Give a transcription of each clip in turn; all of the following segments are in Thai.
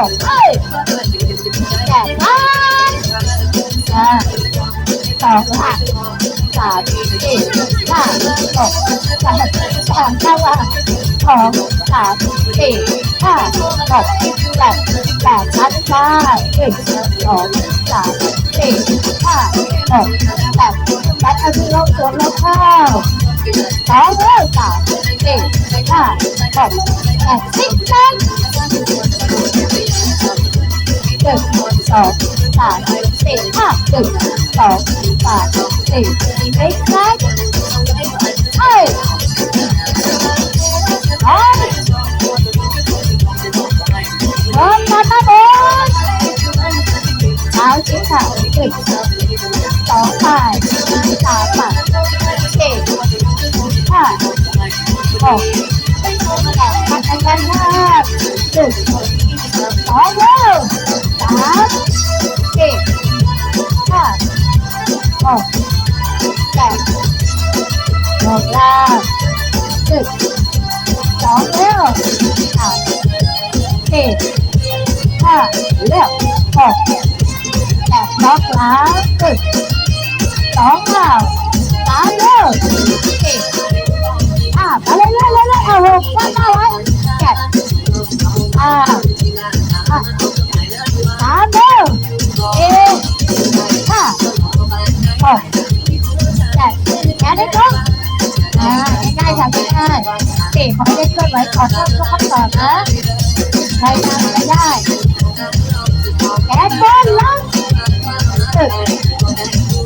อกเอ้ยแปดล้าอ่าสองค่ะสามสี่ห้าหกสามสามเก้าอะสองสามสี่ห้าหกแปดแปดชั้นฟ้าหนึ่งสองสามสี่ห้าหกแปดแปดเอาที่ลงตัวแล้วเข้าสองสามสี่ห้าหกแปดสิบชั้น นึ่งสองสามสี่ห้าหนึ่งสองสามสี่ไม่ใช่เฮ้ หกแล้วหนึ่งสองเร็วสามสี่ห้าเร็วหกแปดล็อกแล้วหนึ่งสองแล้วสามเร็วสี่ห้าไปเรื่อยๆเรื่อยๆเอาหกว่าเก้าไว้เจ็ดอ่าอะ อ่าง่ายๆค่ะง่ายๆสี่ขอให้ได้เคลื่อนไหวก่อนเข้าทุกคำตอบนะใครทำไม่ได้แขนบนลงตึก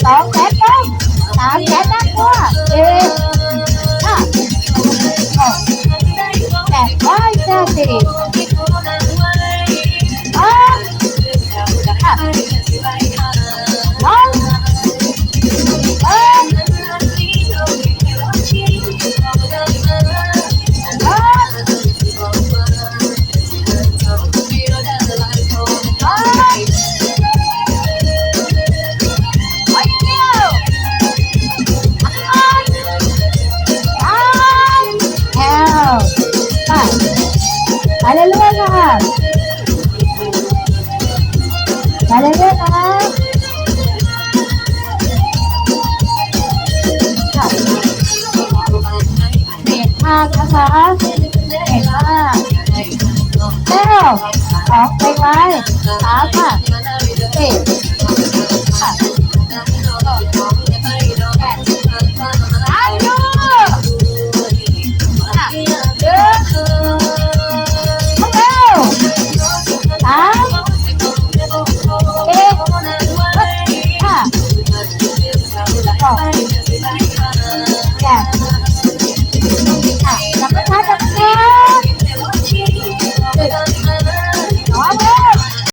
สองแขนบนสามแขนด้านขวาเอ็ดห้าหกแปดร้อยเจ็ดสิบ เรื่อยๆค่ะไปเรื่อยๆนะค่ะเบรกมากนะคะเบรกมากเร็วสองเพลงไว้สามค่ะ ค่